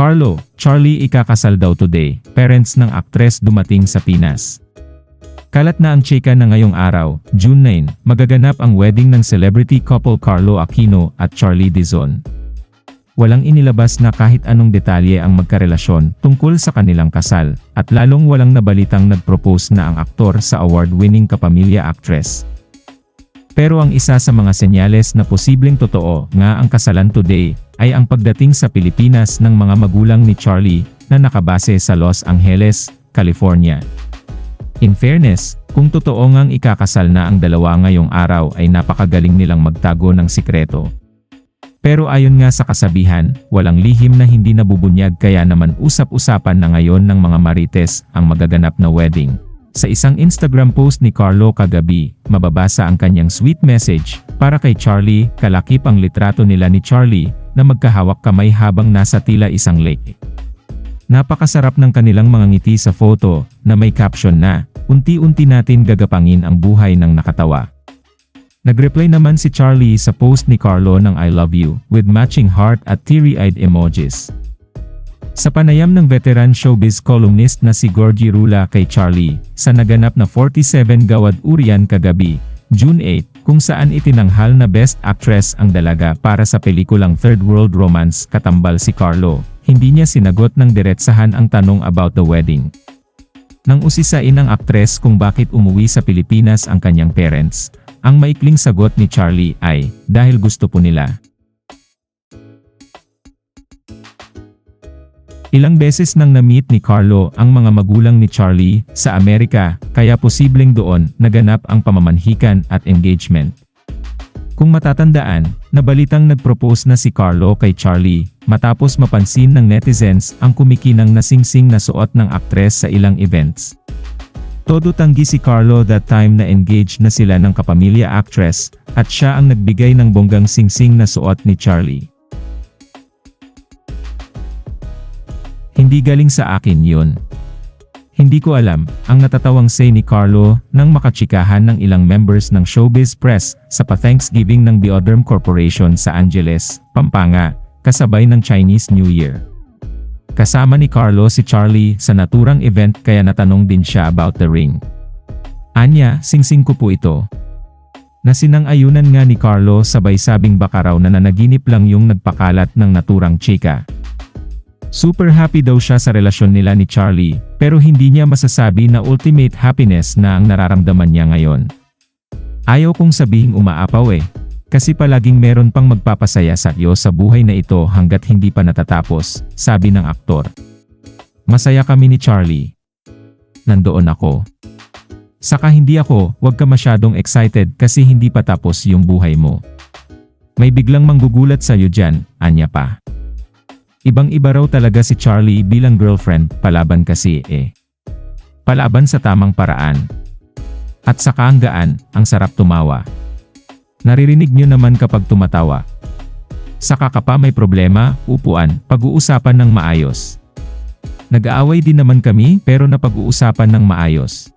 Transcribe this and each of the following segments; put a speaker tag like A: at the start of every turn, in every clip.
A: Carlo, Charlie ikakasal daw today, parents ng aktres dumating sa Pinas. Kalat na ang chika na ngayong araw, June 9, magaganap ang wedding ng celebrity couple Carlo Aquino at Charlie Dizon. Walang inilabas na kahit anong detalye ang magkarelasyon tungkol sa kanilang kasal, at lalong walang nabalitang nagpropose na ang aktor sa award-winning kapamilya actress. Pero ang isa sa mga senyales na posibleng totoo nga ang kasalan today, ay ang pagdating sa Pilipinas ng mga magulang ni Charlie na nakabase sa Los Angeles, California. In fairness, kung totoo ngang ikakasal na ang dalawa ngayong araw ay napakagaling nilang magtago ng sikreto. Pero ayon nga sa kasabihan, walang lihim na hindi nabubunyag kaya naman usap-usapan na ngayon ng mga marites ang magaganap na wedding. Sa isang Instagram post ni Carlo kagabi, mababasa ang kanyang sweet message para kay Charlie, kalakip ang litrato nila ni Charlie na magkahawak kamay habang nasa tila isang lake. Napakasarap ng kanilang mga ngiti sa photo na may caption na, unti-unti natin gagapangin ang buhay ng nakatawa. Nagreply naman si Charlie sa post ni Carlo ng I love you with matching heart at teary-eyed emojis. Sa panayam ng veteran showbiz columnist na si Gorgie Rula kay Charlie, sa naganap na 47 Gawad Urian kagabi, June 8, kung saan itinanghal na Best Actress ang dalaga para sa pelikulang Third World Romance katambal si Carlo, hindi niya sinagot ng diretsahan ang tanong about the wedding. Nang usisain ng aktres kung bakit umuwi sa Pilipinas ang kanyang parents, ang maikling sagot ni Charlie ay, dahil gusto po nila. Ilang beses nang na-meet ni Carlo ang mga magulang ni Charlie sa Amerika, kaya posibleng doon naganap ang pamamanhikan at engagement. Kung matatandaan, nabalitang nagpropose na si Carlo kay Charlie, matapos mapansin ng netizens ang kumikinang nasingsing na suot ng aktres sa ilang events. Todo tanggi si Carlo that time na engaged na sila ng kapamilya actress, at siya ang nagbigay ng bonggang singsing na suot ni Charlie. Hindi galing sa akin yun. Hindi ko alam, ang natatawang say ni Carlo nang makachikahan ng ilang members ng showbiz press sa pa-Thanksgiving ng Bioderm Corporation sa Angeles, Pampanga, kasabay ng Chinese New Year. Kasama ni Carlo si Charlie sa naturang event kaya natanong din siya about the ring. Anya, singsing ko po ito. Nasinang ayunan nga ni Carlo sabay sabing baka raw na nanaginip lang yung nagpakalat ng naturang chika. Super happy daw siya sa relasyon nila ni Charlie, pero hindi niya masasabi na ultimate happiness na ang nararamdaman niya ngayon. Ayaw kong sabihing umaapaw eh. Kasi palaging meron pang magpapasaya sa iyo sa buhay na ito hanggat hindi pa natatapos, sabi ng aktor. Masaya kami ni Charlie. Nandoon ako. Saka hindi ako, wag ka masyadong excited kasi hindi pa tapos yung buhay mo. May biglang manggugulat sa iyo dyan, anya pa. Ibang iba raw talaga si Charlie bilang girlfriend, palaban kasi eh. Palaban sa tamang paraan. At sa kaanggaan, ang sarap tumawa. Naririnig nyo naman kapag tumatawa. Saka ka pa may problema, upuan, pag-uusapan ng maayos. Nag-aaway din naman kami pero napag-uusapan ng maayos.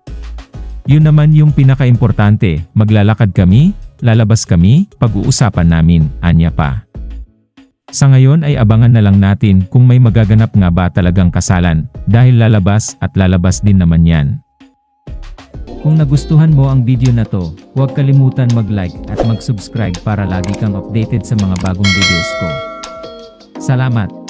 A: Yun naman yung pinaka-importante, maglalakad kami, lalabas kami, pag-uusapan namin, anya pa. Sa ngayon ay abangan na lang natin kung may magaganap nga ba talagang kasalan, dahil lalabas at lalabas din naman yan. Kung nagustuhan mo ang video na to, huwag kalimutan mag-like at mag-subscribe para lagi kang updated sa mga bagong videos ko. Salamat!